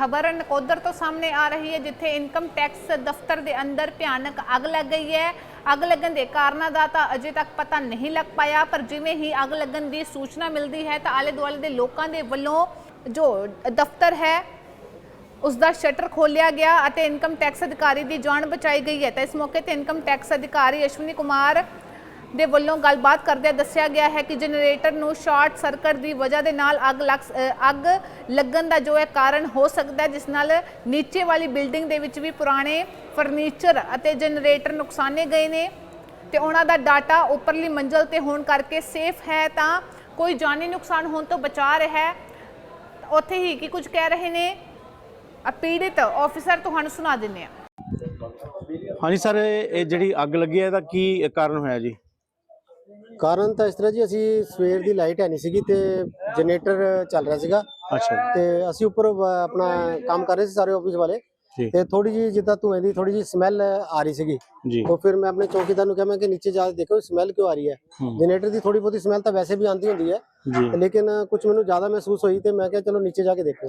ਖਬਰ ਨਕੋਦਰ ਤੋਂ ਸਾਹਮਣੇ ਆ ਰਹੀ ਹੈ, ਜਿੱਥੇ ਇਨਕਮ ਟੈਕਸ ਦਫ਼ਤਰ ਦੇ ਅੰਦਰ ਭਿਆਨਕ ਅੱਗ ਲੱਗ ਗਈ ਹੈ। ਅੱਗ ਲੱਗਣ ਦੇ ਕਾਰਨਾਂ ਦਾ ਤਾਂ ਅਜੇ ਤੱਕ ਪਤਾ ਨਹੀਂ ਲੱਗ ਪਾਇਆ, ਪਰ ਜਿਵੇਂ ਹੀ ਅੱਗ ਲੱਗਣ ਦੀ ਸੂਚਨਾ ਮਿਲਦੀ ਹੈ, ਤਾਂ ਆਲੇ ਦੁਆਲੇ ਦੇ ਲੋਕਾਂ ਦੇ ਵੱਲੋਂ ਜੋ ਦਫ਼ਤਰ ਹੈ ਉਸ ਦਾ ਸ਼ਟਰ ਖੋਲਿਆ ਗਿਆ ਅਤੇ ਇਨਕਮ ਟੈਕਸ ਅਧਿਕਾਰੀ ਦੀ ਜਾਨ ਬਚਾਈ ਗਈ ਹੈ। ਤਾਂ ਇਸ ਮੌਕੇ ਤੇ ਇਨਕਮ ਟੈਕਸ ਅਧਿਕਾਰੀ ਅਸ਼ਵਨੀ ਕੁਮਾਰ ਦੇ ਵੱਲੋਂ ਗੱਲਬਾਤ ਕਰਦਿਆਂ ਦੱਸਿਆ ਗਿਆ ਹੈ ਕਿ ਜਨਰੇਟਰ ਨੂੰ ਸ਼ਾਰਟ ਸਰਕਟ ਦੀ ਵਜ੍ਹਾ ਦੇ ਨਾਲ ਅੱਗ ਲੱਗ ਅੱਗ ਲੱਗਣ ਦਾ ਜੋ ਹੈ ਕਾਰਨ ਹੋ ਸਕਦਾ ਹੈ, ਜਿਸ ਨਾਲ ਨੀਚੇ ਵਾਲੀ ਬਿਲਡਿੰਗ ਦੇ ਵਿੱਚ ਵੀ ਪੁਰਾਣੇ ਫਰਨੀਚਰ ਅਤੇ ਜਨਰੇਟਰ ਨੁਕਸਾਨੇ ਗਏ ਨੇ ਤੇ ਉਹਨਾਂ ਦਾ ਡਾਟਾ ਉੱਪਰਲੀ ਮੰਜ਼ਲ ਤੇ ਹੋਣ ਕਰਕੇ ਸੇਫ ਹੈ ਤਾਂ ਕੋਈ ਜਾਨੀ ਨੁਕਸਾਨ ਹੋਣ ਤੋਂ ਬਚਾ ਰਿਹਾ ਹੈ। ਉੱਥੇ ਹੀ ਕੀ ਕੁਝ ਕਹਿ ਰਹੇ ਨੇ? ਅ ਪੀੜਿਤ ਆਫੀਸਰ ਤੁਹਾਨੂੰ ਸੁਣਾ ਦਿੰਦੇ ਆ ਹਾਂਜੀ ਸਰ, ਇਹ ਜਿਹੜੀ ਅੱਗ ਲੱਗੀ ਹੈ, ਇਹਦਾ ਕੀ ਕਾਰਨ ਹੋਇਆ ਜੀ? ਕਾਰਨ ਤਾਂ ਇਸ ਤਰ੍ਹਾਂ ਜੀ ਅਸੀਂ ਸਵੇਰ ਦੀ ਲਾਈਟ ਹੈ ਨਹੀਂ ਸੀਗੀ ਤੇ ਜਨਰੇਟਰ ਚੱਲ ਰਿਹਾ ਸੀਗਾ। ਅੱਛਾ ਤੇ ਅਸੀਂ ਉੱਪਰ ਵ- ਆਪਣਾ ਕੰਮ ਕਰ ਰਹੇ ਸੀ ਸਾਰੇ ਆਫਿਸ ਵਾਲੇ। ਤੇ ਥੋੜੀ ਜੀ ਜਿੱਦਾਂ ਧੂਏ ਦੀ ਥੋੜੀ ਜੀ ਸਮੈਲ ਆ ਰਹੀ ਸੀਗੀ। ਤਾਂ ਫਿਰ ਮੈਂ ਆਪਣੇ ਚੌਕੀਦਾਰ ਨੂੰ ਕਿਹਾ ਮੈਂ ਕਿ ਨੀਚੇ ਜਾ ਕੇ ਦੇਖੋ ਸਮੈਲ ਕਿਉਂ ਆ ਰਹੀ ਹੈ? ਜਨਰੇਟਰ ਦੀ ਥੋੜੀ ਬਹੁਤੀ ਸਮੈਲ ਤਾਂ ਵੈਸੇ ਵੀ ਆਂਦੀ ਹੁੰਦੀ ਹੈ ਲੇਕਿਨ ਕੁਝ ਮੈਨੂੰ ਜ਼ਿਆਦਾ ਮਹਿਸੂਸ ਹੋਈ ਤੇ ਮੈਂ ਕਿਹਾ ਚਲੋ ਨੀਚੇ ਜਾ ਕੇ ਦੇਖੋ।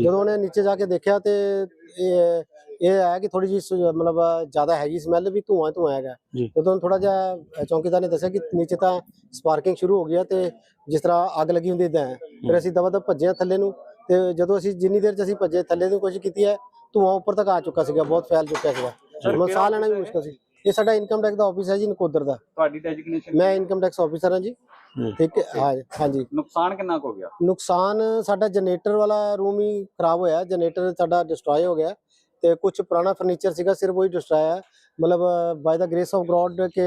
ਜਦੋਂ ਉਹਨੇ ਨੀਚੇ ਜਾ ਕੇ ਦੇਖਿਆ ਤੇ ਇਹ ਆਇਆ ਕਿ ਥੋੜੀ ਜੀ ਮਤਲਬ ਜ਼ਿਆਦਾ ਹੈਗੀ ਸਮੈਲ ਵੀ ਧੂਆਂ ਧੂਆਂ ਹੈਗਾ। ਜਦੋਂ ਥੋੜਾ ਜਿਹਾ ਚੌਕੀਦਾਰ ਨੇ ਦੱਸਿਆ ਕਿ ਨੀਚੇ ਤਾਂ ਸਪਾਰਕਿੰਗ ਸ਼ੁਰੂ ਹੋ ਗਿਆ ਤੇ ਜਿਸ ਤਰ੍ਹਾਂ ਅੱਗ ਲੱਗੀ ਹੁੰਦੀ ਹੈ ਫਿਰ ਅਸੀਂ ਦਵਾ ਦਵ ਭੱਜੇ ਥੱਲੇ ਨੂੰ ਤੇ ਜਦੋਂ ਅਸੀਂ ਜਿੰਨੀ ਦੇਰ ਚ ਅਸੀਂ ਭੱਜੇ ਥੱਲੇ ਨੂੰ ਕੋਸ਼ਿਸ਼ ਕੀਤੀ ਹੈ ਧੂਆਂ ਉੱਪਰ ਤੱਕ ਆ ਚੁੱਕਾ ਸੀਗਾ ਬਹੁਤ ਫੈਲ ਚੁੱਕਿਆ ਸੀਗਾ। ਮਤਲਬ ਸਾਹ ਲੈਣਾ ਵੀ ਮੁਸ਼ਕਲ ਸੀ। ਇਹ ਸਾਡਾ ਇਨਕਮ ਟੈਕਸ ਦਾ ਆਫਿਸ ਹੈ ਜੀ ਨਕੋਦਰ ਦਾ। ਤੁਹਾਡੀ ਡੈਜਿਗਨੇਸ਼ਨ ਮੈਂ ਇਨਕਮ ਟੈਕਸ ਆਫਿਸਰ ਹਾਂ ਜੀ। ਠੀਕ ਹੈ ਹਾਂ ਹਾਂਜੀ ਨੁਕਸਾਨ ਕਿੰਨਾ ਕੁ ਹੋ ਗਿਆ? ਨੁਕਸਾਨ ਸਾਡਾ ਜਨਰੇਟਰ ਵਾਲਾ ਰੂਮ ਹੀ ਖਰਾਬ ਹੋਇਆ। ਜਨਰੇਟਰ ਸਾਡਾ ਡਿਸਟਰੋਏ ਹੋ ਗਿਆ। ਤੇ ਕੁਝ ਪੁਰਾਣਾ ਫਰਨੀਚਰ ਸੀਗਾ ਸਿਰਫ ਉਹੀ ਡਿਸਟਰੋਏ ਹੈ ਮਤਲਬ by the grace of God ਕਿ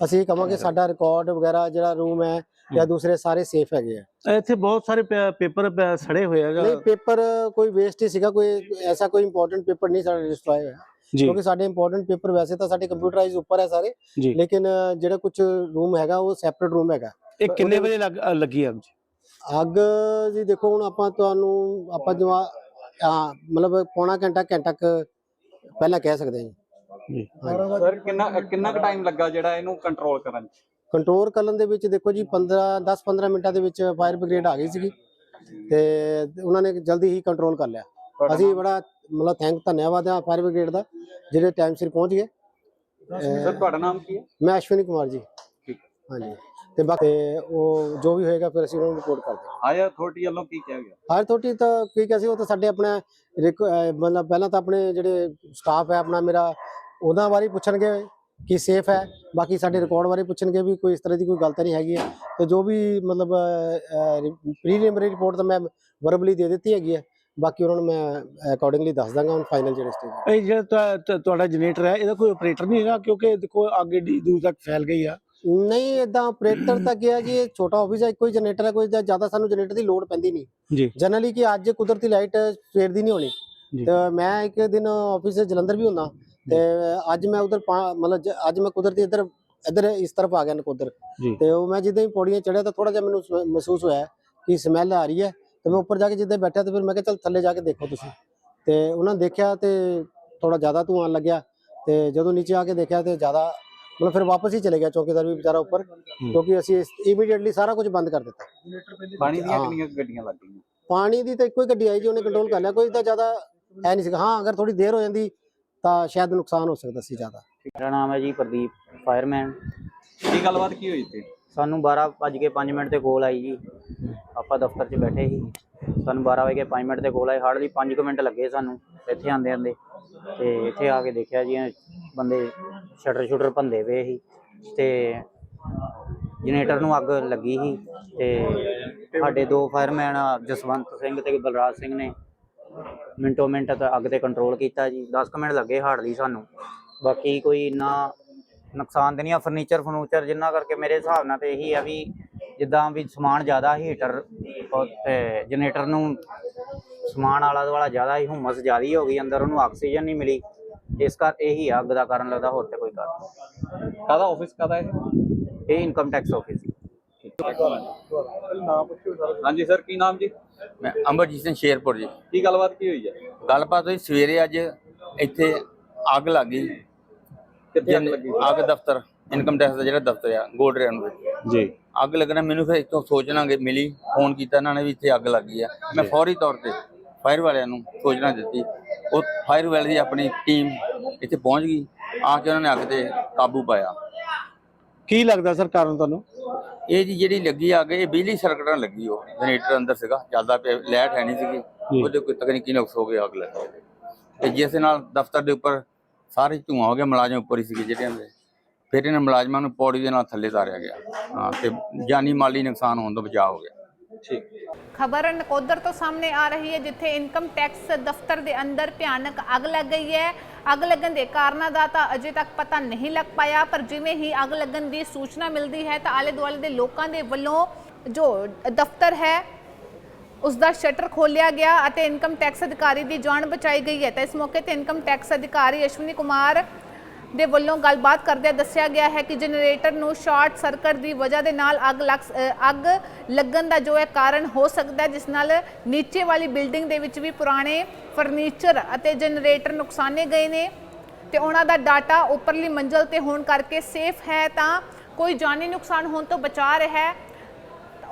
ਅਸੀਂ ਕਹਾਂਗੇ ਸਾਡਾ ਰਿਕਾਰਡ ਵਗੈਰਾ ਜਿਹੜਾ ਰੂਮ ਹੈ ਜਾਂ ਦੂਸਰੇ ਸਾਰੇ ਸੇਫ ਹੈਗੇ ਆ। ਇੱਥੇ ਬਹੁਤ ਸਾਰੇ ਪੇਪਰ ਸੜੇ ਹੋਏ ਹੈਗਾ। ਨਹੀਂ ਪੇਪਰ ਕੋਈ ਵੇਸਟ ਹੀ ਸੀਗਾ ਕੋਈ ਐਸਾ ਕੋਈ ਇੰਪੋਰਟੈਂਟ ਪੇਪਰ ਨਹੀਂ ਸਾਡਾ ਡਿਸਟਰੋਏ ਹੋਇਆ। ਕਿਉਂਕਿ ਸਾਡੇ ਇੰਪੋਰਟੈਂਟ ਪੇਪਰ ਵੈਸੇ ਤਾਂ ਸਾਡੇ ਕੰਪਿਊਟਰਾਈਜ਼ ਉੱਪਰ ਹੈ ਸਾਰੇ ਲੇਕਿਨ ਜਿਹੜਾ ਕੁਝ ਰੂਮ ਹੈਗਾ ਉਹ ਸੈਪਰੇਟ ਰੂਮ ਹੈਗਾ। ਇਹ ਕਿੰਨੇ ਵਜੇ ਲੱਗ ਅੱਗ ਜੀ? ਅੱਗ ਜੀ ਦੇਖੋ ਹੁਣ ਆਪਾਂ ਤੁਹਾਨੂੰ ਆਪਾਂ ਜਵਾ ਮਤਲਬ ਪੌਣਾ ਘੰਟਾ ਘੰਟਾ ਕੁ ਪਹਿਲਾਂ ਕਹਿ ਸਕਦੇ ਹਾਂ ਜੀ ਸਰ ਕਿੰਨਾ ਕਿੰਨਾ ਕੁ ਟਾਈਮ ਲੱਗਾ ਜਿਹੜਾ ਇਹਨੂੰ ਕੰਟਰੋਲ ਕਰਨ 'ਚ? ਕੰਟਰੋਲ ਕਰਨ ਦੇ ਵਿੱਚ ਦੇਖੋ ਜੀ 15 10 15 ਮਿੰਟਾਂ ਦੇ ਵਿੱਚ ਫਾਇਰ ਬ੍ਰਿਗੇਡ ਆ ਗਈ ਸੀਗੀ। ਤੇ ਉਹਨਾਂ ਨੇ ਜਲਦੀ ਹੀ ਕੰਟਰੋਲ ਕਰ ਲਿਆ। ਅਸੀਂ? ਬੜਾ ਮਤਲਬ ਥੈਂਕ ਧੰਨਵਾਦ ਹੈ ਫਾਇਰ ਬ੍ਰਿਗੇਡ ਦਾ ਜਿਹੜੇ ਟਾਈਮ ਸਿਰ ਪਹੁੰਚ ਗਏ। ਸਰ ਤੁਹਾਡਾ ਨਾਮ ਕੀ ਹੈ? ਮੈਂ ਅਸ਼ਵਨੀ ਕੁਮਾਰ ਜੀ। ਠੀਕ। ਹਾਂਜੀ। ਤੇ ਬਾਕੀ ਉਹ ਜੋ ਵੀ ਹੋਏਗਾ ਫਿਰ ਅਸੀਂ ਉਹਨਾਂ ਨੂੰ ਰਿਪੋਰਟ ਕਰ ਦਿਆਂਗੇ ਆਇਆ ਅਥਾਰਟੀ ਵੱਲੋਂ ਕੀ ਕਿਹਾ ਗਿਆ? ਹਾਇਰ ਅਥਾਰਟੀ ਤਾਂ ਕੀ ਕਹੇ ਸੀ ਉਹ ਤਾਂ ਸਾਡੇ ਆਪਣਾ ਮਤਲਬ ਪਹਿਲਾਂ ਤਾਂ ਆਪਣੇ ਜਿਹੜੇ ਸਟਾਫ ਹੈ ਆਪਣਾ ਮੇਰਾ ਉਹਨਾਂ ਬਾਰੇ ਪੁੱਛਣਗੇ ਕਿ ਸੇਫ ਹੈ। ਬਾਕੀ ਸਾਡੇ ਰਿਕਾਰਡ ਬਾਰੇ ਪੁੱਛਣਗੇ ਵੀ ਕੋਈ ਇਸ ਤਰ੍ਹਾਂ ਦੀ ਕੋਈ ਗਲਤ ਨਹੀਂ ਹੈਗੀ ਹੈ। ਤੇ ਜੋ ਵੀ ਮਤਲਬ ਪ੍ਰੀਲਿਮਿਨਰੀ ਰਿਪੋਰਟ ਤਾਂ ਮੈਂ ਵਰਬਲੀ ਦੇ ਦਿੱਤੀ ਹੈਗੀ ਹੈ। ਬਾਕੀ ਉਹਨਾਂ ਨੂੰ ਮੈਂ ਅਕੋਰਡਿੰਗਲੀ ਦੱਸ ਦਾਂਗਾ ਹੁਣ ਫਾਈਨਲ ਜਿਹੜੇ ਸਟੇਜ ਇਹ ਜਿਹੜਾ ਤੁਹਾ- ਤੁਹਾ- ਤੁਹਾਡਾ ਜਨਰੇਟਰ ਹੈ ਇਹਦਾ ਕੋਈ ਆਪਰੇਟਰ ਨਹੀਂ ਹੈਗਾ ਕਿਉਂਕਿ ਦੇਖੋ ਅੱਗ ਦੂਰ ਤੱਕ ਫੈਲ ਗਈ ਆ। ਨਹੀਂ ਇਦਾਂ ਆਪਰੇਟਰ ਤਾਂ ਗਿਆ ਜੀ ਇਹ ਛੋਟਾ ਆਫਿਸ ਹੈ ਹੀ ਜਨਰੇਟਰ ਹੈ ਕੋਈ ਜ਼ਿਆਦਾ ਸਾਨੂੰ ਜਨਰੇਟਰ ਦੀ ਲੋੜ ਪੈਂਦੀ ਨਹੀਂ। ਜੀ। ਜਨਰਲੀ ਕਿ ਅੱਜ ਕੁਦਰਤੀ ਲਾਈਟ ਸਵੇਰ ਦੀ ਨਹੀਂ ਹੋਣੀ। ਤੇ ਮੈਂ ਇੱਕ ਦਿਨ ਆਫਿਸ ਜਲੰਧਰ ਵੀ ਹੁੰਦਾ। ਤੇ ਅੱਜ ਮੈਂ ਉਧਰ ਮਤਲਬ ਅੱਜ ਮੈਂ ਕੁਦਰਤੀ ਇੱਧਰ ਇੱਧਰ ਇਸ ਤਰਫ ਆ ਗਿਆ ਨਕੋਦਰ। ਤੇ ਉਹ ਮੈਂ ਜਿੱਦਾਂ ਹੀ ਪੌੜੀਆਂ ਚੜਿਆ ਤਾਂ ਥੋੜਾ ਜਿਹਾ ਮੈਨੂੰ ਮਹਿਸੂਸ ਹੋਇਆ ਕਿ ਸਮੈਲ ਆ ਰਹੀ ਹੈ। ਤੇ ਮੈਂ ਉੱਪਰ ਜਾ ਕੇ ਜਿੱਦਾਂ ਬੈਠਾ ਤੇ ਫਿਰ ਮੈਂ ਕਿਹਾ ਚੱਲ ਥੱਲੇ ਜਾ ਕੇ ਦੇਖੋ ਤੁਸੀਂ। ਤੇ ਉਹਨਾਂ ਦੇਖਿਆ ਤੇ ਥੋੜਾ ਜ਼ਿਆਦਾ ਧੂਆਂ ਲੱਗਿਆ। ਤੇ ਜਦੋਂ ਨੀਚੇ ਆ ਕੇ ਦੇਖਿਆ ਤੇ ਜ਼ਿਆਦਾ ਮਤਲਬ ਫਿਰ ਵਾਪਸ ਹੀ ਚਲੇ ਗਿਆ ਚੌਕੀਦਾਰ ਵੀ ਵਿਚਾਰਾ ਉੱਪਰ। ਕਿਉਂਕਿ ਅਸੀਂ ਇਮੀਡੀਏਟਲੀ ਸਾਰਾ ਕੁਝ ਬੰਦ ਕਰ ਦਿੱਤਾ। ਪਾਣੀ ਦੀਆਂ। ਕਿੰਨੀਆਂ ਗੱਡੀਆਂ ਲੱਗ ਗਈਆਂ? ਪਾਣੀ ਦੀ ਤਾਂ ਇੱਕੋ ਹੀ ਗੱਡੀ ਆਈ ਜੀ ਉਹਨੇ ਕੰਟਰੋਲ ਕਰ ਲਿਆ। ਕੋਈ ਤਾਂ ਜ਼ਿਆਦਾ ਹੈ ਨਹੀਂ ਸੀਗਾ। ਹਾਂ ਅਗਰ ਥੋੜੀ ਦੇਰ ਹੋ ਜਾਂਦੀ ਤਾਂ ਸ਼ਾਇਦ ਨੁਕਸਾਨ ਹੋ ਸਕਦਾ ਸੀ ਜ਼ਿਆਦਾ। ਮੇਰਾ ਨਾਮ ਹੈ ਜੀ ਪ੍ਰਦੀਪ ਫਾਇਰਮੈਨ ਕੀ ਗੱਲਬਾਤ ਕੀ ਹੋਈ ਤੇ ਸਾਨੂੰ 12 ਵੱਜ ਕੇ 5 ਮਿੰਟ ਤੇ ਕੋਲ ਆਈ ਜੀ। ਆਪਾਂ ਦਫ਼ਤਰ 'ਚ ਬੈਠੇ ਸੀ। ਸਾਨੂੰ 12 ਵਜੇ ਕੇ 5 ਮਿੰਟ ਤੇ ਕੋਲ ਆਈ। ਹਾਰਡਲੀ 5 ਮਿੰਟ ਲੱਗੇ ਸਾਨੂੰ ਇੱਥੇ ਆਂਦੇ ਆਂਦੇ ਤੇ ਇੱਥੇ ਆ ਕੇ ਦੇਖਿਆ ਜੀ ਬੰਦੇ ਸ਼ਟਰ ਸ਼ੂਟਰ ਭੰਦੇ ਪਏ ਸੀ। ਤੇ ਜਨਰੇਟਰ ਨੂੰ ਅੱਗ ਲੱਗੀ ਸੀ। ਤੇ ਸਾਡੇ ਦੋ ਫਾਇਰਮੈਨ ਜਸਵੰਤ ਸਿੰਘ ਤੇ ਬਲਰਾਜ ਸਿੰਘ ਨੇ ਮਿੰਟੋ ਮਿੰਟ ਤਾਂ ਅੱਗ ਤੇ ਕੰਟਰੋਲ ਕੀਤਾ ਜੀ। 10 ਕੁ ਮਿੰਟ ਲੱਗੇ ਹਾਰਡਲੀ ਸਾਨੂੰ। ਬਾਕੀ ਕੋਈ ਇੰਨਾ ਨੁਕਸਾਨ ਤੇ ਨਹੀਂ ਆ। ਫਰਨੀਚਰ ਫਰਨੂਚਰ ਜਿੰਨਾ ਕਰਕੇ ਮੇਰੇ ਹਿਸਾਬ ਨਾਲ ਤੇ ਇਹੀ ਆ ਵੀ ਜਿੱਦਾਂ ਵੀ ਸਮਾਨ ਜ਼ਿਆਦਾ ਹੀਟਰ ਤੇ ਜਨਰੇਟਰ ਨੂੰ ਸਮਾਨ ਆਲਾ ਦੁਆਲਾ ਜ਼ਿਆਦਾ ਹੀ ਹੁਮਸ ਜ਼ਿਆਦੀ ਹੋ ਗਈ ਅੰਦਰ ਉਹਨੂੰ ਆਕਸੀਜਨ ਨਹੀਂ ਮਿਲੀ। ਇਸ ਕਰ ਇਹੀ ਆ ਅੱਗ ਦਾ ਕਾਰਨ ਲੱਗਦਾ ਹੋਰ ਤੇ ਕੋਈ ਕਾਰਨ। ਕਾਹਦਾ ਆਫਿਸ ਕਾਹਦਾ ਹੈ ਇਹ ਇਨਕਮ ਟੈਕਸ ਆਫਿਸ ਹਾਂਜੀ ਸਰ ਕੀ ਨਾਮ ਜੀ? ਮੈਂ ਅਮਰਜੀਤ ਸਿੰਘ ਸ਼ੇਰਪੁਰ ਜੀ। ਕੀ ਗੱਲਬਾਤ ਕੀ ਹੋਈ ਹੈ ਗੱਲਬਾਤ ਹੋਈ ਸਵੇਰੇ ਅੱਜ ਇੱਥੇ ਅੱਗ ਲੱਗ ਗਈ। ਕਿੱਥੇ ਅੱਗ ਲੱਗੀ? ਅੱਗ ਦਫ਼ਤਰ ਇਨਕਮ ਟੈਕਸ ਦਾ ਜਿਹੜਾ ਦਫ਼ਤਰ ਆ ਗੋਲਡ ਰੈਨ ਵਿੱਚ ਜੀ। ਅੱਗ ਲੱਗਣਾ ਮੈਨੂੰ ਫਿਰ ਇੱਥੋਂ ਸੋਚਣਾਗੇ ਮਿਲੀ ਫੋਨ ਕੀਤਾ ਇਹਨਾਂ ਨੇ ਵੀ ਇੱਥੇ ਅੱਗ ਲੱਗੀ ਆ। ਮੈਂ ਫੌਰੀ ਤੌਰ ਤੇ ਫਾਇਰ ਵਾਲਿਆਂ ਨੂੰ ਸੂਚਨਾ ਦਿੱਤੀ। ਉਹ ਫਾਇਰ ਵਾਲੇ ਦੀ ਆਪਣੀ ਟੀਮ ਇੱਥੇ ਪਹੁੰਚ ਗਈ। ਆ ਕੇ ਉਹਨਾਂ ਨੇ ਅੱਗ ਤੇ ਕਾਬੂ ਪਾਇਆ। ਕੀ ਲੱਗਦਾ ਸਰ ਕਾਰਨ ਤੁਹਾਨੂੰ? ਇਹ ਜੀ ਜਿਹੜੀ ਲੱਗੀ ਅੱਗ ਇਹ ਬਿਜਲੀ ਸਰਕਟ ਲੱਗੀ ਉਹ। ਜਨਰੇਟਰ ਅੰਦਰ ਸੀਗਾ ਚੱਲਦਾ ਪਿਆ ਲਾਈਟ ਹੈ ਨਹੀਂ ਸੀਗੀ। ਉਹਦੇ ਕੋਈ ਤਕਨੀਕੀ ਨੁਕਸ ਹੋ ਗਿਆ ਅੱਗ ਲੱਗ ਗਈ। ਤੇ ਜਿਸ ਨਾਲ ਦਫ਼ਤਰ ਦੇ ਉੱਪਰ ਸਾਰੇ ਧੂਆਂ ਹੋ ਗਿਆ ਮੁਲਾਜ਼ਮ ਉੱਪਰ ਹੀ ਸੀਗੇ ਜਿਹੜੇ ਹੁੰਦੇ। ਫਿਰ ਇਹਨਾਂ ਮੁਲਾਜ਼ਮਾਂ ਨੂੰ ਪੌੜੀ ਦੇ ਨਾਲ ਥੱਲੇ ਤਾਰਿਆ ਗਿਆ। ਹਾਂ ਤੇ ਜਾਨੀ ਮਾਲੀ ਨੁਕਸਾਨ ਹੋਣ ਤੋਂ ਬਚਾਅ ਹੋ ਗਿਆ। ਠੀਕ ਖਬਰ ਨਕੋਦਰ ਤੋਂ ਸਾਹਮਣੇ ਆ ਰਹੀ ਹੈ, ਜਿੱਥੇ ਇਨਕਮ ਟੈਕਸ ਦਫ਼ਤਰ ਦੇ ਅੰਦਰ ਭਿਆਨਕ ਅੱਗ ਲੱਗ ਗਈ ਹੈ। ਅੱਗ ਲੱਗਣ ਦੇ ਕਾਰਨਾਂ ਦਾ ਤਾਂ ਅਜੇ ਤੱਕ ਪਤਾ ਨਹੀਂ ਲੱਗ ਪਾਇਆ, ਪਰ ਜਿਵੇਂ ਹੀ ਅੱਗ ਲੱਗਣ ਦੀ ਸੂਚਨਾ ਮਿਲਦੀ ਹੈ ਤਾਂ ਆਲੇ ਦੁਆਲੇ ਦੇ ਲੋਕਾਂ ਦੇ ਵੱਲੋਂ ਜੋ ਦਫ਼ਤਰ ਹੈ ਉਸ ਦਾ ਸ਼ਟਰ ਖੋਲਿਆ ਗਿਆ ਅਤੇ ਇਨਕਮ ਟੈਕਸ ਅਧਿਕਾਰੀ ਦੀ ਜਾਨ ਬਚਾਈ ਗਈ ਹੈ। ਤਾਂ ਇਸ ਮੌਕੇ ਤੇ ਇਨਕਮ ਟੈਕਸ ਅਧਿਕਾਰੀ ਅਸ਼ਵਨੀ ਕੁਮਾਰ ਦੇ ਵੱਲੋਂ ਗੱਲਬਾਤ ਕਰਦਿਆਂ ਦੱਸਿਆ ਗਿਆ ਹੈ ਕਿ ਜਨਰੇਟਰ ਨੂੰ ਸ਼ਾਰਟ ਸਰਕਟ ਦੀ ਵਜ੍ਹਾ ਦੇ ਨਾਲ ਅੱਗ ਲੱਗ ਅੱਗ ਲੱਗਣ ਦਾ ਜੋ ਹੈ ਕਾਰਨ ਹੋ ਸਕਦਾ ਜਿਸ ਨਾਲ ਨੀਚੇ ਵਾਲੀ ਬਿਲਡਿੰਗ ਦੇ ਵਿੱਚ ਵੀ ਪੁਰਾਣੇ ਫਰਨੀਚਰ ਅਤੇ ਜਨਰੇਟਰ ਨੁਕਸਾਨੇ ਗਏ ਨੇ ਤੇ ਉਹਨਾਂ ਦਾ ਡਾਟਾ ਉੱਪਰਲੀ ਮੰਜ਼ਲ ਤੇ ਹੋਣ ਕਰਕੇ ਸੇਫ ਹੈ ਤਾਂ ਕੋਈ ਜਾਨੀ ਨੁਕਸਾਨ ਹੋਣ ਤੋਂ ਬਚਾ ਰਿਹਾ ਹੈ।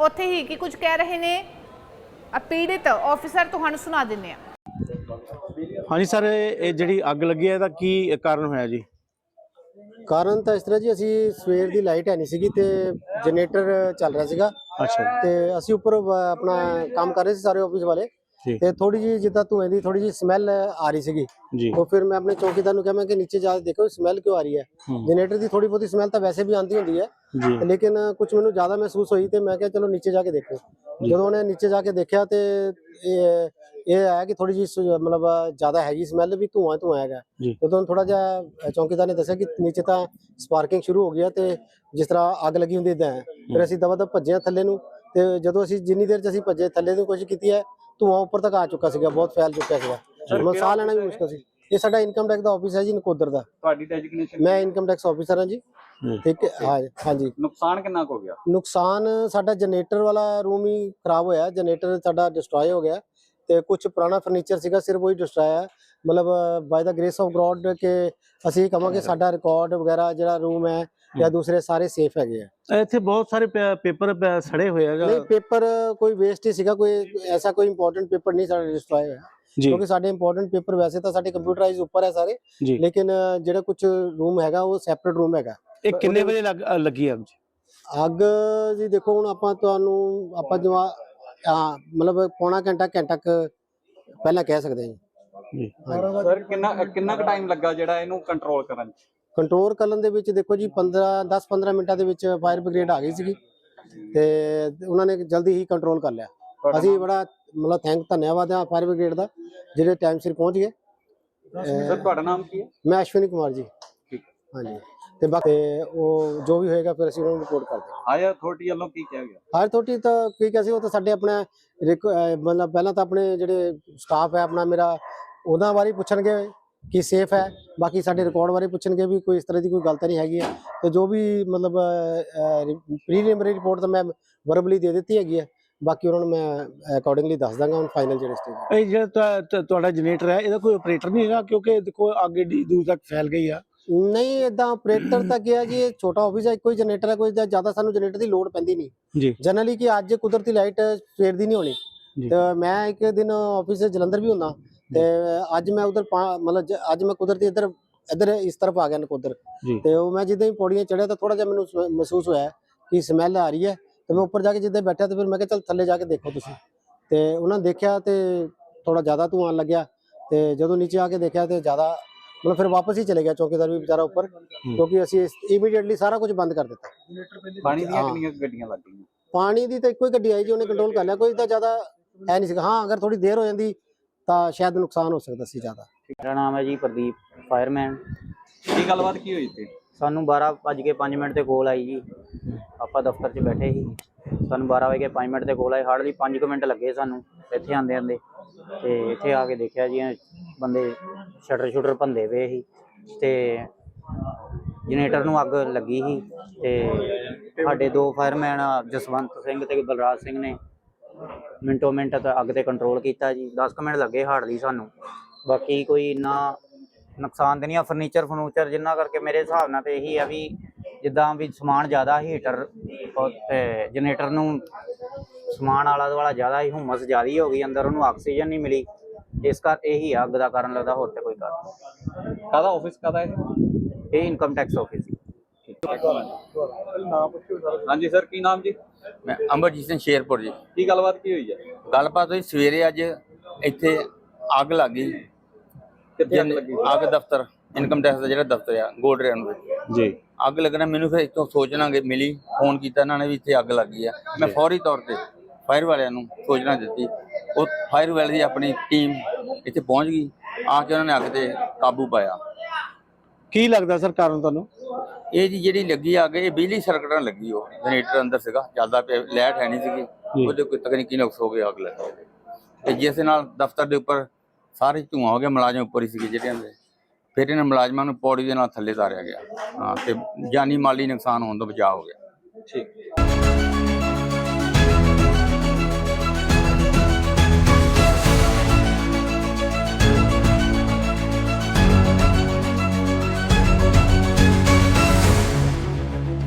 ਉੱਥੇ ਹੀ ਕੀ ਕੁਝ ਕਹਿ ਰਹੇ ਨੇ? ਅ ਪੀੜਿਤ ਆਫੀਸਰ ਤੁਹਾਨੂੰ ਸੁਣਾ ਦਿੰਦੇ ਆ ਹਾਂਜੀ ਸਰ, ਇਹ ਜਿਹੜੀ ਅੱਗ ਲੱਗੀ ਹੈ, ਇਹਦਾ ਕੀ ਕਾਰਨ ਹੋਇਆ ਜੀ? ਕਾਰਨ ਤਾਂ ਇਸ ਤਰ੍ਹਾਂ ਜੀ ਅਸੀਂ ਸਵੇਰ ਦੀ ਲਾਈਟ ਹੈ ਨਹੀਂ ਸੀਗੀ ਤੇ ਜਨਰੇਟਰ ਚੱਲ ਰਿਹਾ ਸੀਗਾ। ਅੱਛਾ ਤੇ ਅਸੀਂ ਉੱਪਰ ਵ- ਆਪਣਾ ਕੰਮ ਕਰ ਰਹੇ ਸੀ ਸਾਰੇ ਆਫਿਸ ਵਾਲੇ। ਤੇ ਥੋੜੀ ਜੀ ਜਿੱਦਾਂ ਧੂਏ ਦੀ ਥੋੜੀ ਜੀ ਸਮੈਲ ਆ ਰਹੀ ਸੀਗੀ। ਤਾਂ ਫਿਰ ਮੈਂ ਆਪਣੇ ਚੌਕੀਦਾਰ ਨੂੰ ਕਿਹਾ ਮੈਂ ਕਿ ਨੀਚੇ ਜਾ ਕੇ ਦੇਖੋ ਸਮੈਲ ਕਿਉਂ ਆ ਰਹੀ ਹੈ? ਜਨਰੇਟਰ ਦੀ ਥੋੜੀ ਬਹੁਤੀ ਸਮੈਲ ਤਾਂ ਵੈਸੇ ਵੀ ਆਂਦੀ ਹੁੰਦੀ ਹੈ। ਲੇਕਿਨ ਕੁਝ ਮੈਨੂੰ ਜ਼ਿਆਦਾ ਮਹਿਸੂਸ ਹੋਈ ਤੇ ਮੈਂ ਕਿਹਾ ਚਲੋ ਨੀਚੇ ਜਾ ਕੇ ਦੇਖੋ। ਜਦੋਂ ਉਹਨੇ ਨੀਚੇ ਜਾ ਕੇ ਦੇਖਿਆ ਤੇ ਇਹ ਆਇਆ ਕਿ ਥੋੜੀ ਜੀ ਮਤਲਬ ਜ਼ਿਆਦਾ ਹੈਗੀ ਸਮੈਲ ਵੀ ਧੂਆਂ ਧੂਆਂ ਹੈਗਾ। ਜਦੋਂ ਥੋੜਾ ਜਿਹਾ ਚੌਕੀਦਾਰ ਨੇ ਦੱਸਿਆ ਕਿ ਨੀਚੇ ਤਾਂ ਸਪਾਰਕਿੰਗ ਸ਼ੁਰੂ ਹੋ ਗਈ ਤੇ ਜਿਸ ਤਰ੍ਹਾਂ ਅੱਗ ਲੱਗੀ ਹੁੰਦੀ ਤਾਂ ਫਿਰ ਅਸੀਂ ਦਵਾ ਦਵ ਭੱਜਿਆ ਥੱਲੇ ਨੂੰ ਤੇ ਜਦੋਂ ਅਸੀਂ ਜਿੰਨੀ ਦੇਰ ਚ ਅਸੀਂ ਭੱਜੇ ਥੱਲੇ ਨੂੰ ਕੋਸ਼ਿਸ਼ ਕੀਤੀ ਹੈ ਧੂਆਂ ਉੱਪਰ ਤੱਕ ਆ ਚੁੱਕਾ ਸੀਗਾ ਬਹੁਤ ਫੈਲ ਚੁੱਕਿਆ ਸੀਗਾ। ਮਤਲਬ ਸਾਹ ਲੈਣਾ ਵੀ ਮੁਸ਼ਕਲ ਸੀ। ਇਹ ਸਾਡਾ ਇਨਕਮ ਟੈਕਸ ਦਾ ਆਫਿਸ ਹੈ ਜੀ ਨਕੋਦਰ ਦਾ। ਤੁਹਾਡੀ ਡੈਜਿਗਨੇਸ਼ਨ ਮੈਂ ਇਨਕਮ ਟੈਕਸ ਆਫੀਸਰ ਹਾਂ ਜੀ। ਠੀਕ ਹੈ ਹਾਂ ਹਾਂਜੀ ਨੁਕਸਾਨ ਕਿੰਨਾ ਕੁ ਹੋ ਗਿਆ? ਨੁਕਸਾਨ ਸਾਡਾ ਜਨਰੇਟਰ ਵਾਲਾ ਰੂਮ ਹੀ ਖਰਾਬ ਹੋਇਆ। ਜਨਰੇਟਰ ਸਾਡਾ ਡਿਸਟਰੋਏ ਹੋ ਗਿਆ। ਤੇ ਕੁਝ ਪੁਰਾਣਾ ਫਰਨੀਚਰ ਸੀਗਾ ਸਿਰਫ ਉਹੀ ਡਿਸਟਰੋਏ ਹੈ ਮਤਲਬ by the grace of God ਕਿ ਅਸੀਂ ਕਹਾਂਗੇ ਸਾਡਾ ਰਿਕਾਰਡ ਵਗੈਰਾ ਜਿਹੜਾ ਰੂਮ ਹੈ ਜਾਂ ਦੂਸਰੇ ਸਾਰੇ ਸੇਫ ਹੈਗੇ ਆ। ਇੱਥੇ ਬਹੁਤ ਸਾਰੇ ਪੇਪਰ ਸੜੇ ਹੋਏ ਹੈਗਾ। ਨਹੀਂ ਪੇਪਰ ਕੋਈ ਵੇਸਟ ਹੀ ਸੀਗਾ ਕੋਈ ਐਸਾ ਕੋਈ ਇੰਪੋਰਟੈਂਟ ਪੇਪਰ ਨਹੀਂ ਸਾਡਾ ਡਿਸਟਰੋਏ ਹੋਇਆ। ਕਿਉਂਕਿ ਸਾਡੇ ਇੰਪੋਰਟੈਂਟ ਪੇਪਰ ਵੈਸੇ ਤਾਂ ਸਾਡੇ ਕੰਪਿਊਟਰਾਈਜ਼ ਉੱਪਰ ਹੈ ਸਾਰੇ ਲੇਕਿਨ ਜਿਹੜਾ ਕੁਝ ਰੂਮ ਹੈਗਾ ਉਹ ਸੈਪਰੇਟ ਰੂਮ ਹੈਗਾ। ਇਹ ਕਿੰਨੇ ਵਜੇ ਲੱਗ ਅੱਗ ਜੀ? ਅੱਗ ਜੀ ਦੇਖੋ ਹੁਣ ਆਪਾਂ ਤੁਹਾਨੂੰ ਆਪਾਂ ਜਵਾ ਮਤਲਬ ਪੌਣਾ ਘੰਟਾ ਘੰਟਾ ਪਹਿਲਾਂ ਕਹਿ ਸਕਦੇ ਹਾਂ ਜੀ ਸਰ ਕਿੰਨਾ ਕਿੰਨਾ ਕੁ ਟਾਈਮ ਲੱਗਾ ਜਿਹੜਾ ਇਹਨੂੰ ਕੰਟਰੋਲ ਕਰਨ 'ਚ? ਕੰਟਰੋਲ ਕਰਨ ਦੇ ਵਿੱਚ ਦੇਖੋ ਜੀ 15 10 15 ਮਿੰਟਾਂ ਦੇ ਵਿੱਚ ਫਾਇਰ ਬ੍ਰਿਗੇਡ ਆ ਗਈ ਸੀਗੀ। ਤੇ ਉਹਨਾਂ ਨੇ ਜਲਦੀ ਹੀ ਕੰਟਰੋਲ ਕਰ ਲਿਆ। ਅਸੀਂ? ਬੜਾ ਮਤਲਬ ਥੈਂਕ ਧੰਨਵਾਦ ਆ ਫਾਇਰ ਬ੍ਰਿਗੇਡ ਦਾ ਜਿਹੜੇ ਟਾਈਮ ਸਿਰ ਪਹੁੰਚ ਗਏ। ਸਰ ਤੁਹਾਡਾ ਨਾਮ ਕੀ ਹੈ? ਮੈਂ ਅਸ਼ਵਨੀ ਕੁਮਾਰ ਜੀ। ਠੀਕ ਹਾਂਜੀ। ਤੇ ਬਾਕੀ ਉਹ ਜੋ ਵੀ ਹੋਏਗਾ ਫਿਰ ਅਸੀਂ ਉਹਨਾਂ ਨੂੰ ਰਿਪੋਰਟ ਕਰ ਦਾਂਗੇ ਆਇਆ ਅਥਾਰਟੀ ਵੱਲੋਂ ਕੀ ਕਿਹਾ ਗਿਆ? ਹਰ ਥੋਟੀ ਤਾਂ ਕੀ ਕਿਹਾ ਸੀ ਉਹ ਤਾਂ ਸਾਡੇ ਆਪਣਾ ਰਿਕ- ਅਹ ਮਤਲਬ ਪਹਿਲਾਂ ਤਾਂ ਆਪਣੇ ਜਿਹੜੇ ਸਟਾਫ ਹੈ ਆਪਣਾ ਮੇਰਾ ਉਹਨਾਂ ਬਾਰੇ ਪੁੱਛਣਗੇ ਕਿ ਸੇਫ ਹੈ। ਬਾਕੀ ਸਾਡੇ ਰਿਕਾਰਡ ਬਾਰੇ ਪੁੱਛਣਗੇ ਵੀ ਕੋਈ ਇਸ ਤਰ੍ਹਾਂ ਦੀ ਕੋਈ ਗੱਲ ਤਾਂ ਨਹੀਂ ਹੈਗੀ ਹੈ। ਤੇ ਜੋ ਵੀ ਮਤਲਬ ਪ੍ਰੀਲਿਮਿਨਰੀ ਰਿਪੋਰਟ ਤਾਂ ਮੈਂ ਵਰਬਲੀ ਦੇ ਦਿੱਤੀ ਹੈਗੀ ਹੈ। ਬਾਕੀ ਉਹਨਾਂ ਨੂੰ ਮੈਂ ਅਕੋਰਡਿੰਗਲੀ ਦੱਸ ਦਾਂਗਾ ਹੁਣ ਫਾਈਨਲ ਜਿਹੜੇ ਸਟੇਜ ਇਹ ਜਿਹੜਾ ਤੁਹਾ- ਤੁਹਾ- ਤੁਹਾਡਾ ਜਨਰੇਟਰ ਹੈ ਇਹਦਾ ਕੋਈ ਆਪਰੇਟਰ ਨਹੀਂ ਹੈਗਾ ਕਿਉਂਕਿ ਦੇਖੋ ਅੱਗ ਏਡੀ ਦੂਰ ਤੱਕ ਫੈਲ ਗਈ ਆ। ਨਹੀਂ ਇਦਾਂ ਆਪਰੇਟਰ ਤਾਂ ਗਿਆ ਜੀ ਇਹ ਛੋਟਾ ਆਫਿਸ ਹੈ ਹੀ ਜਨਰੇਟਰ ਹੈ ਕੋਈ ਜ਼ਿਆਦਾ ਸਾਨੂੰ ਜਨਰੇਟਰ ਦੀ ਲੋੜ ਪੈਂਦੀ ਨਹੀਂ। ਜੀ। ਜਨਰਲੀ ਕਿ ਅੱਜ ਕੁਦਰਤੀ ਲਾਈਟ ਸਵੇਰ ਦੀ ਨਹੀਂ ਹੋਣੀ। ਤੇ ਮੈਂ ਇੱਕ ਦਿਨ ਆਫਿਸ ਜਲੰਧਰ ਵੀ ਹੁੰਦਾ ਤੇ ਅੱਜ ਮੈਂ ਉਧਰ ਮਤਲਬ ਅੱਜ ਮੈਂ ਕੁਦਰਤੀ ਇੱਧਰ ਇੱਧਰ ਇਸ ਤਰਫ ਆ ਗਿਆ ਨਕੋਦਰ। ਤੇ ਉਹ ਮੈਂ ਜਿੱਦਾਂ ਹੀ ਪੌੜੀਆਂ ਚੜਿਆ ਤਾਂ ਥੋੜਾ ਜਿਹਾ ਮੈਨੂੰ ਮਹਿਸੂਸ ਹੋਇਆ ਕਿ ਸਮੈਲ ਆ ਰਹੀ ਹੈ। ਤੇ ਮੈਂ ਉੱਪਰ ਜਾ ਕੇ ਜਿੱਦਾਂ ਬੈਠਾ ਤੇ ਫਿਰ ਮੈਂ ਕਿਹਾ ਚੱਲ ਥੱਲੇ ਜਾ ਕੇ ਦੇਖੋ ਤੁਸੀਂ। ਤੇ ਉਹਨਾਂ ਨੇ ਦੇਖਿਆ ਤੇ ਥੋੜਾ ਜ਼ਿਆਦਾ ਧੂਆਂ ਲੱਗਿਆ ਤੇ ਜਦੋਂ ਨੀਚੇ ਆ ਕੇ ਦੇਖਿਆ ਤੇ ਜ਼ਿਆਦਾ ਮਤਲਬ ਫਿਰ ਵਾਪਸ ਹੀ ਚਲੇ ਗਿਆ ਚੌਕੀਦਾਰ ਵੀ ਵਿਚਾਰਾ ਉੱਪਰ ਕਿਉਂਕਿ ਅਸੀਂ ਇਮੀਡੀਏਟਲੀ ਸਾਰਾ ਕੁਝ ਬੰਦ ਕਰ ਦਿੱਤਾ। ਪਾਣੀ ਦੀਆਂ। ਕਿੰਨੀਆਂ ਕੁ ਗੱਡੀਆਂ ਲੱਗ ਗਈਆਂ? ਪਾਣੀ ਦੀ ਤਾਂ ਇੱਕੋ ਹੀ ਗੱਡੀ ਆਈ ਜੀ ਉਹਨੇ ਕੰਟਰੋਲ ਕਰ ਲਿਆ ਕੋਈ ਤਾਂ ਜ਼ਿਆਦਾ ਹੈ ਨਹੀਂ ਸੀਗਾ। ਹਾਂ ਅਗਰ ਥੋੜੀ ਦੇਰ ਹੋ ਜਾਂਦੀ ਤਾਂ ਸ਼ਾਇਦ ਨੁਕਸਾਨ ਹੋ ਸਕਦਾ ਸੀ ਜ਼ਿਆਦਾ। ਮੇਰਾ ਨਾਮ ਹੈ ਜੀ ਪ੍ਰਦੀਪ ਫਾਇਰਮੈਨ ਕੀ ਗੱਲਬਾਤ ਕੀ ਹੋਈ ਸੀ ਸਾਨੂੰ 12 ਵੱਜ ਕੇ 5 ਮਿੰਟ ਤੇ ਕੋਲ ਆਈ ਜੀ। ਆਪਾਂ ਦਫ਼ਤਰ 'ਚ ਬੈਠੇ ਸੀ। ਸਾਨੂੰ 12 ਵਜੇ 5 ਮਿੰਟ ਤੇ ਕੋਲ ਆਈ ਹਾਰਡਲੀ 5 ਮਿੰਟ ਲੱਗੇ ਸਾਨੂੰ ਇੱਥੇ ਆਂਦੇ ਆਂਦੇ ਤੇ ਇੱਥੇ ਆ ਕੇ ਦੇਖਿਆ ਜੀ ਬੰਦੇ ਸ਼ਟਰ ਸ਼ੁਟਰ ਭੰਦੇ ਪਏ ਸੀ ਤੇ ਜਨਰੇਟਰ ਨੂੰ ਅੱਗ ਲੱਗੀ ਸੀ ਤੇ ਸਾਡੇ ਦੋ ਫਾਇਰਮੈਨ, ਜਸਵੰਤ ਸਿੰਘ ਤੇ ਬਲਰਾਜ ਸਿੰਘ ਨੇ ਮਿੰਟੋ ਮਿੰਟ ਤਾਂ ਅੱਗ ਤੇ ਕੰਟਰੋਲ ਕੀਤਾ ਜੀ। 10 ਕੁ ਮਿੰਟ ਲੱਗੇ ਹਾਰਡਲੀ ਸਾਨੂੰ। ਬਾਕੀ ਕੋਈ ਇੰਨਾ ਨੁਕਸਾਨ ਤੇ ਨਹੀਂ ਆ ਫਰਨੀਚਰ ਫਰਨੂਚਰ ਜਿੰਨਾ ਕਰਕੇ ਮੇਰੇ ਹਿਸਾਬ ਨਾਲ ਤੇ ਇਹੀ ਆ ਵੀ ਜਿੱਦਾਂ ਵੀ ਸਮਾਨ ਜ਼ਿਆਦਾ ਹੀਟਰ ਤੇ ਜਨਰੇਟਰ ਨੂੰ ਸਮਾਨ ਆਲਾ ਦੁਆਲਾ ਜ਼ਿਆਦਾ ਹੀ ਹੁਮਸ ਜ਼ਿਆਦਾ ਹੋ ਗਈ, ਅੰਦਰ ਉਹਨੂੰ ਆਕਸੀਜਨ ਨਹੀਂ ਮਿਲੀ। ਇਸ ਕਰ ਇਹੀ ਆ ਅੱਗ ਦਾ ਕਾਰਨ ਲੱਗਦਾ ਹੋਰ ਤੇ ਕੋਈ ਕਾਰਨ ਨਹੀਂ। ਕਾਹਦਾ ਆਫਿਸ ਕਾਹਦਾ ਹੈ ਇਹ ਇਨਕਮ ਟੈਕਸ ਆਫਿਸ ਹਾਂਜੀ ਸਰ ਕੀ ਨਾਮ ਜੀ? ਮੈਂ ਅਮਰਜੀਤ ਸਿੰਘ ਸ਼ੇਰਪੁਰ ਜੀ। ਕੀ ਗੱਲਬਾਤ ਕੀ ਹੋਈ ਹੈ ਗੱਲਬਾਤ ਹੋਈ ਸਵੇਰੇ ਅੱਜ ਇੱਥੇ ਅੱਗ ਲੱਗ ਗਈ। ਕਿੱਥੇ ਅੱਗ ਜਿਨ- ਲੱਗੀ? ਅੱਗ ਦਫ਼ਤਰ ਇਨਕਮ ਟੈਕਸ ਦਾ ਜਿਹੜਾ ਦਫ਼ਤਰ ਆ ਗੋਲਡ ਰੇਨ ਵਿੱਚ ਜੀ। ਅੱਗ ਲੱਗਣਾ ਮੈਨੂੰ ਫਿਰ ਇੱਥੋਂ ਸੋਚਣਾ ਕਿ ਮਿਲੀ ਫੋਨ ਕੀਤਾ ਇਹਨਾਂ ਨੇ ਵੀ ਇੱਥੇ ਅੱਗ ਲੱਗੀ ਆ। ਮੈਂ ਫੌਰੀ ਤੌਰ ਤੇ ਫਾਇਰ ਵਾਲਿਆਂ ਨੂੰ ਸੂਚਨਾ ਦਿੱਤੀ। ਉਹ ਫਾਇਰ ਵਾਲੇ ਦੀ ਆਪਣੀ ਟੀਮ ਇੱਥੇ ਪਹੁੰਚ ਗਈ ਆ ਕੇ ਉਹਨਾਂ ਨੇ ਅੱਗ ਤੇ ਕਾਬੂ ਪਾਇਆ। ਕੀ ਲੱਗਦਾ ਸਰ ਕਾਰਨ ਤੁਹਾਨੂੰ? ਇਹ ਜੀ ਜਿਹੜੀ ਲੱਗੀ ਅੱਗ ਇਹ ਬਿਜਲੀ ਸਰਕਟ ਨਾਲ ਲੱਗੀ ਉਹ। ਜਨਰੇਟਰ ਅੰਦਰ ਸੀਗਾ ਚੱਲਦਾ ਪਿਆ ਲਾਈਟ ਹੈ ਨਹੀਂ ਸੀਗੀ। ਉਹਦੇ ਕੋਈ ਤਕਨੀਕੀ ਨੁਕਸ ਹੋ ਗਿਆ ਅੱਗ ਲੱਗ। ਗਈ ਤੇ ਜਿਸ ਨਾਲ ਦਫ਼ਤਰ ਦੇ ਉੱਪਰ ਸਾਰੇ ਧੂਆਂ ਹੋ ਗਿਆ ਮੁਲਾਜ਼ਮ ਉੱਪਰ ਹੀ ਸੀਗੇ ਜਿਹੜਿਆਂ ਦੇ ਫਿਰ ਇਹਨਾਂ ਮੁਲਾਜ਼ਮਾਂ ਨੂੰ ਪੌੜੀ ਦੇ ਨਾਲ ਥੱਲੇ ਤਾਰਿਆ ਗਿਆ। ਹਾਂ ਤੇ ਜਾਨੀ ਮਾਲੀ ਨੁਕਸਾਨ ਹੋਣ ਤੋਂ ਬਚਾਅ ਹੋ ਗਿਆ। ਠੀਕ।